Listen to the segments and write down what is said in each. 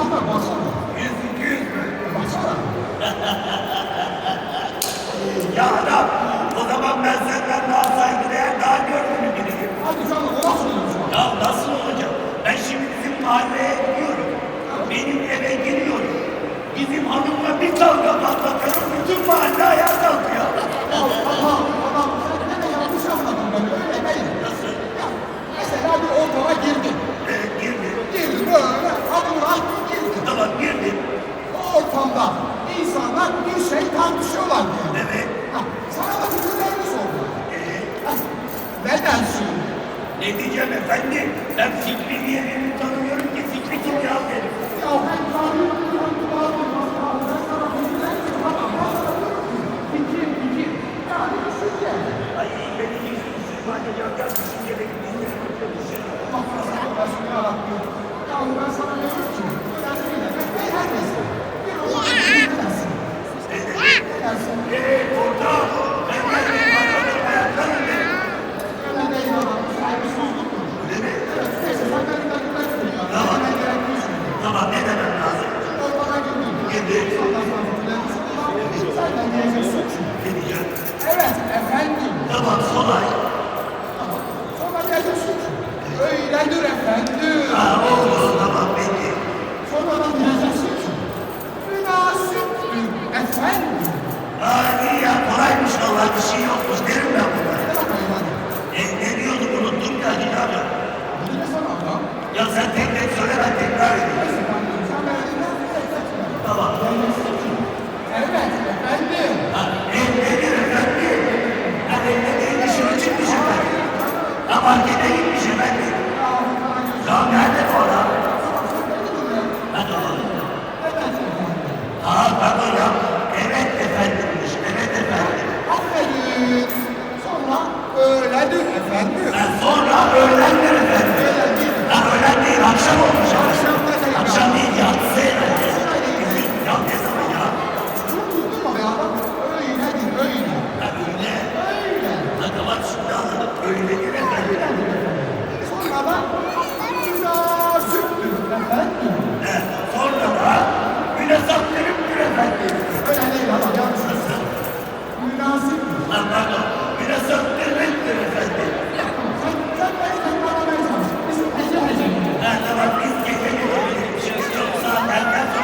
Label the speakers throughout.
Speaker 1: Toplamda baksana.
Speaker 2: Yüz, iki yüz mü?
Speaker 1: Baksana.
Speaker 2: ya Rab, o zaman ben senden daha saygıdeğer, daha görgülü biriyim.
Speaker 1: Hadi canım, o nasıl olacak?
Speaker 2: Ya nasıl olacak? Ben şimdi bizim mahalleye gidiyorum. Benim eve giriyorum. Bizim hanımla bir kavga patlatıyorum, bütün mahalle ayağa kalkıyor. Ben
Speaker 1: de ben
Speaker 2: öğrenmiyor. Ben
Speaker 1: sonra
Speaker 3: öğrenmiyorum.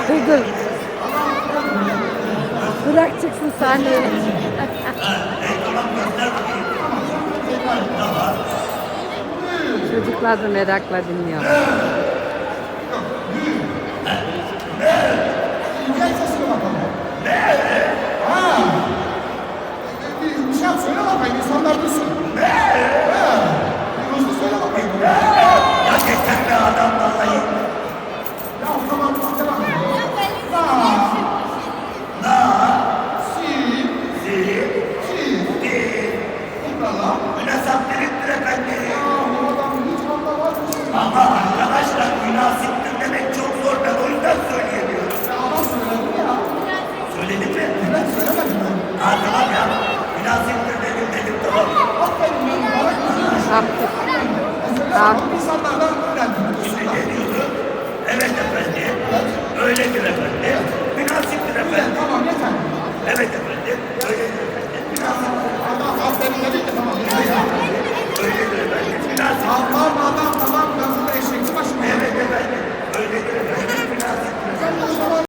Speaker 3: Kızım. Bırak çıksın sahneye. Çocuklar da merakla dinliyor.
Speaker 1: münasiplerin direkatleri.
Speaker 2: Ama arkadaşlar münasiptir demek çok zor. Ben o yüzden söyleyemiyorum. Söyledim mi?
Speaker 1: Ben söylemedim.
Speaker 2: Ha tamam ya. Münasiptir dedim dedim tamam.
Speaker 1: Aferin benim. Haklı. Haklı.
Speaker 3: İnsanlardan
Speaker 1: öğrendim. Ne diyordu? Evet efendim. Öyledir efendim.